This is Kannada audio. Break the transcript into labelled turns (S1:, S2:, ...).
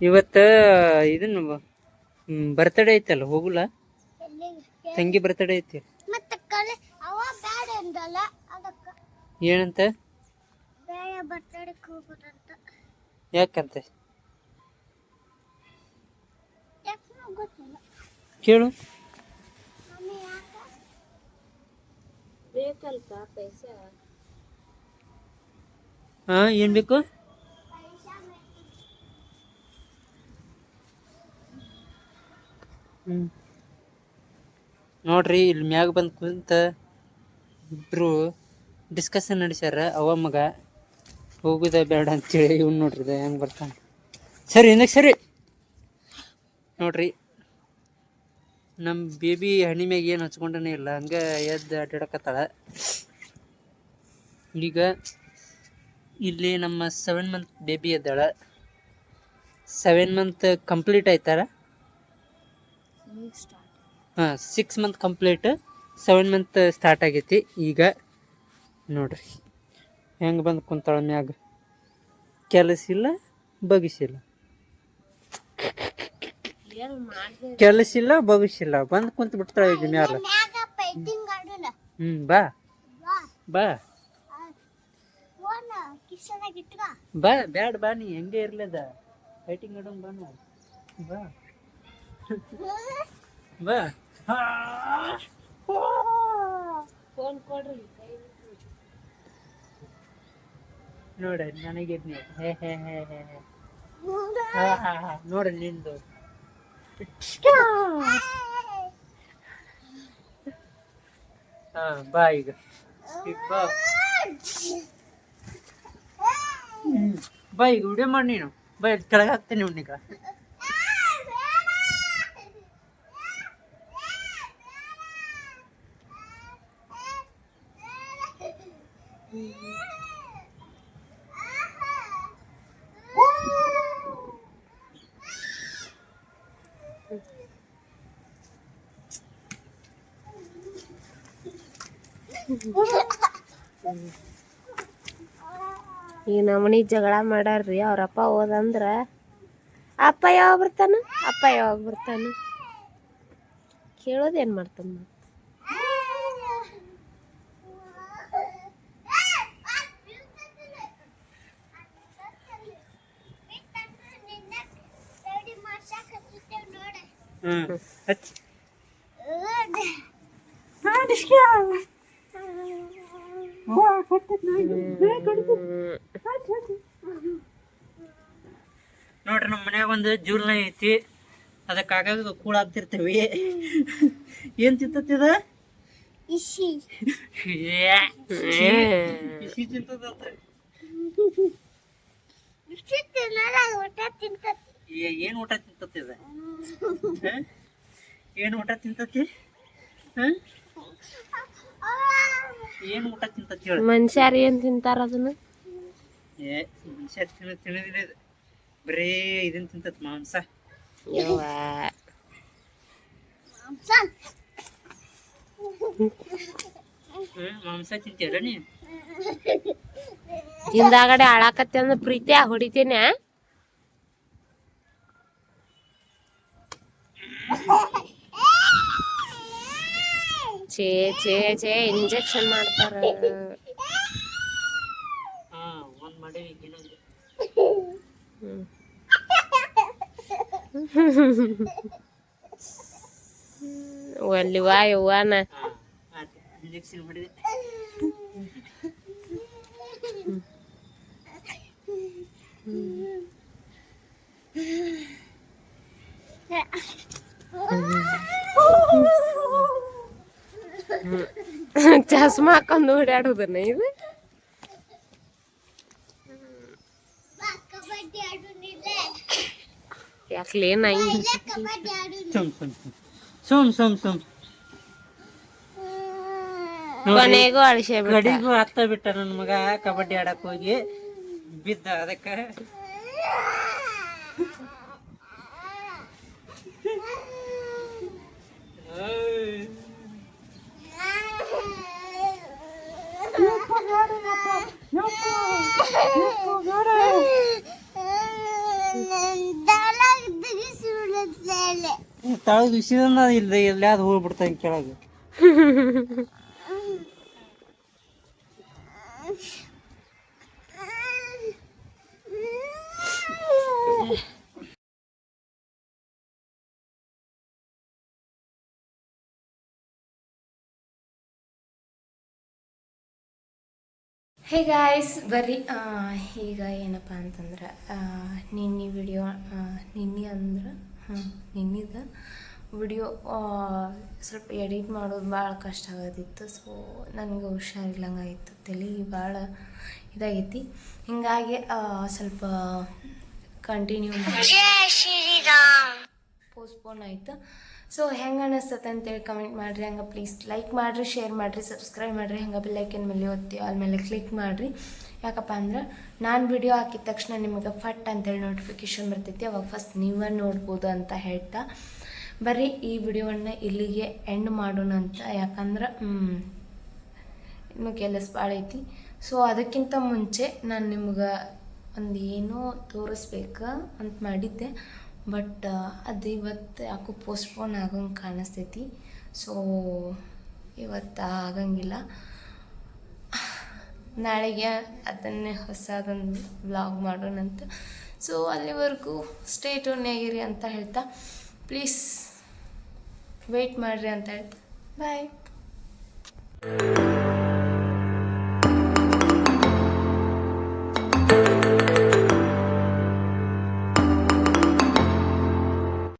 S1: ಇವತ್ತ ಇದನ್ನ ಬರ್ತಡೇ ಐತಲ್ಲ ಹೋಗುಲ್ಲ? ತಂಗಿ ಬರ್ತಡೇ ಐತಿ. ಏನಂತ? ಯಾಕಂತ?
S2: ಯಾಕೆ ಗೊತ್ತಿಲ್ಲ.
S1: ಕೇಳು. ಹಾ ಏನ್ ಬೇಕು? ಹ್ಮ್. ನೋಡ್ರಿ ಇಲ್ಲಿ ಮ್ಯಾಗ ಬಂದ್ ಕುಂತ ಇಬ್ರು ಡಿಸ್ಕಷನ್ ನಡೆಸ್ಯಾರ. ಅವ ಮಗ ಹೋಗುದ ಬೇಡ ಅಂತೇಳಿ ಇವ್ನು ನೋಡ್ರಿ ಇದ ಹೆಂಗ್ ಬರ್ತಾನೆ. ಸರಿ ಇನ್ನಕ್ಕೆ ಸರಿ. ನೋಡ್ರಿ ನಮ್ಮ ಬೇಬಿ ಹಣಿ ಮ್ಯಾಗ ಏನು ಹಚ್ಕೊಂಡನೇ ಇಲ್ಲ. ಹಂಗೆ ಎದ್ದು ಅಡ್ಡಾಡಕತ್ತಾಳ ಈಗ ಇಲ್ಲಿ ನಮ್ಮ ಸೆವೆನ್ ಮಂತ್ ಬೇಬಿ ಇದ್ದಾಳ ಸೆವೆನ್ ಮಂತ್ ಕಂಪ್ಲೀಟ್ ಆಯ್ತಾರ. ಹಾಂ six month complete seven month start ಆಗೈತಿ. ಈಗ ನೋಡ್ರಿ ಹೆಂಗೆ ಬಂದು ಕುಂತಾಳ ಮ್ಯಾಗ? ಕೆಲಸ ಇಲ್ಲ ಬಗಿಸಿಲ್ಲ
S3: ಕೆಲಸಿಲ್ಲ ಮಾಡಿದೆ?
S1: ಕೆಲಸ ಇಲ್ಲ ಬಗಿಸಿಲ್ಲ ಬಂದು ಕುಂತ ಬಿಡ್ತಾಳ ಈಗ ಮ್ಯಾಲ. ಹ್ಞೂ ಬಾ.
S2: ಬಾ.
S1: ಬಾ. ಬ್ಯಾಡ ಬಾ ನೀ ಹೆಂಗೆ ಇರ್ಲದ ಫೈಟಿಂಗ್ ಆಡೋಣ ಬಾ ಬಾ. ಬಾ.
S3: ಫೋನ್ ಕೊಡ್ರಿ.
S1: ನೋಡ ನನಗೆ ಹೇ ಹೇ ಹೇ ಹೇ ನಿಂದು. ಹಾ ಬಾ ಈಗ. ಬಾ. ಈಗ ವಿಡಿಯೋ ಮಾಡಿ ನೀನು. ಬಾ ಕೆಳಗೆ ಹಾಕ್ತೇನೆ ಇವ್ನೀಗ
S3: ಈ ನಮನಿ ಜಗಳ ಮಾಡಾರ್ರಿ ಅವ್ರಪ್ಪ ಹೋದಂದ್ರ. ಅಪ್ಪ ಯಾವಾಗ ಬರ್ತಾನ? ಅಪ್ಪ ಯಾವಾಗ ಬರ್ತಾನ? ಕೇಳೋದೇನ್ ಮಾಡ್ತಾನ?
S1: ನೋಡ್ರಿ ನಮ್ಮ ಮನ್ಯಾಗ ಒಂದು ಜೂಲ್ನ ಐತಿ. ಅದಕ್ಕೆ ಆಗಾಗ ಕೂಳ ಆಗ್ತಿರ್ತೇವಿ ಏನ್ ತಿಂತದ
S2: ಇಶಿ.
S1: ಬಿಸಿ ತಿಂತದಂತ
S2: ಇಶಿ ತಿನ್ನಲ್ಲ ಊಟ ತಿಂತತಿ.
S1: ಏ- ಏನ್ ಊಟ ತಿಂತತಿ ಇದು ಏನು ಊಟ ತಿಂತತಿ? ಏನು ಏನ್ ಊಟ ತಿಂತತಿ ಹೇಳಿ?
S3: ಮನುಷ್ಯಾರ ಏನ್ ತಿಂತಾರ ಅದನ್ನ?
S1: ಏ ಮನುಷ್ಯ ತಿನ್ನ ತಿನ್ನದಿಲ್ಲ ಇದು. ಬರೇ ಇದನ್ ತಿಂತತ್ ಮಾಂಸ. ಮಾಂಸ ತಿಂತೀಯಲ್ಲ ನೀ
S3: ಹಿಂದಾಗಡೆ ಆಳಾಕತ್ತೆ ಅಂದ್ರ ಪ್ರೀತಿ ಹೊಡಿತೇನೆ ಛೇ ಛೇ ಛೇ ಇಂಜೆಕ್ಷನ್ ಮಾಡ್ತಾರ.
S1: ಹಾ
S3: ವಾ ಯವ್ವಾನ.
S1: ಮಾಡಿದೆ.
S3: ಚಸ್ಮಾ ಹಾಕೊಂಡು ಓಡಾಡೋದನ್ನ ಇದು? ಯಾಕ್ಲೇ ನಾಯಿ?
S1: ಸುಮ್ ಸುಮ್ ಸುಮ್.
S3: ಕೊನೆಗೂ ಅಳಿಸೇ ಬಿಟ್ಟ.
S1: ಕಡಿಗೂ ಹತ್ತ ಬಿಟ್ಟ ನನ್ನ ಮಗ ಕಬಡ್ಡಿ ಆಡಕ್ ಹೋಗಿ ಬಿದ್ದ ಅದಕ್ಕ. ತಳಗ್ ಬಿಸಿದ ಇಲ್ಲ ಅದು ಹೋಗ್ಬಿಡ್ತಾನೆ ಕೆಳಗೆ.
S4: ಹೇ ಗಾಯ್ಸ್ ಬರ್ರಿ. ಈಗ ಏನಪ್ಪ ಅಂತಂದ್ರೆ ನಿನ್ನೆ ವಿಡಿಯೋ ನಿನ್ನೆ ಅಂದ್ರೆ ನಿನ್ನಿದ ವಿಡಿಯೋ ಸ್ವಲ್ಪ ಎಡಿಟ್ ಮಾಡೋದು ಭಾಳ ಕಷ್ಟ ಆಗೋದಿತ್ತು. ಸೊ ನನಗೆ ಹುಷಾರಿಲ್ಲಂಗಾಗಿತ್ತು ತಲೆ ಭಾಳ ಇದಾಗೈತಿ. ಹಿಂಗಾಗಿ ಸ್ವಲ್ಪ ಕಂಟಿನ್ಯೂ ಮಾಡಿ. ಪೋಸ್ಟ್ಪೋನ್ ಆಯಿತು. ಸೊ ಹೆಂಗೆ ಅನ್ನಿಸ್ತತೆ ಅಂತೇಳಿ ಕಮೆಂಟ್ ಮಾಡಿರಿ, ಹಂಗೆ ಪ್ಲೀಸ್ ಲೈಕ್ ಮಾಡಿರಿ ಶೇರ್ ಮಾಡಿರಿ ಸಬ್ಸ್ಕ್ರೈಬ್ ಮಾಡಿರಿ, ಹಂಗೆ ಬೆಲ್ಲೈಕನ್ ಮೇಲೆ ಒತ್ತಿ ಆಮೇಲೆ ಮೇಲೆ ಕ್ಲಿಕ್ ಮಾಡಿರಿ. ಯಾಕಪ್ಪ ಅಂದ್ರೆ ನಾನು ವಿಡಿಯೋ ಹಾಕಿದ ತಕ್ಷಣ ನಿಮಗೆ ಫಟ್ ಅಂತೇಳಿ ನೋಟಿಫಿಕೇಶನ್ ಬರ್ತೈತಿ. ಅವಾಗ ಫಸ್ಟ್ ನೀವೇ ನೋಡ್ಬೋದು ಅಂತ ಹೇಳ್ತಾ. ಬರೀ ಈ ವಿಡಿಯೋವನ್ನು ಇಲ್ಲಿಗೆ ಎಂಡ್ ಮಾಡೋಣ ಅಂತ. ಯಾಕಂದ್ರೆ ಇನ್ನೂ ಕೆಲಸ ಭಾಳ ಐತಿ. ಸೊ ಅದಕ್ಕಿಂತ ಮುಂಚೆ ನಾನು ನಿಮ್ಗೆ ಒಂದು ಏನೋ ತೋರಿಸ್ಬೇಕು ಅಂತ ಮಾಡಿದ್ದೆ. ಬಟ್ ಅದು ಇವತ್ತು ಯಾಕೋ ಪೋಸ್ಟ್ಪೋನ್ ಆಗಂಗೆ ಕಾಣಿಸ್ತೈತಿ. ಸೊ ಇವತ್ತು ಆಗಂಗಿಲ್ಲ. ನಾಳೆಗೆ ಅದನ್ನೇ ಹೊಸದೊಂದು ವ್ಲಾಗ್ ಮಾಡೋಣಂತ ಸೊ ಅಲ್ಲಿವರೆಗೂ ಆಗಿರಿ ಅಂತ ಹೇಳ್ತಾ. ಪ್ಲೀಸ್ ವೆಯ್ಟ್ ಮಾಡಿರಿ ಅಂತ ಹೇಳ್ತಾ. ಬಾಯ್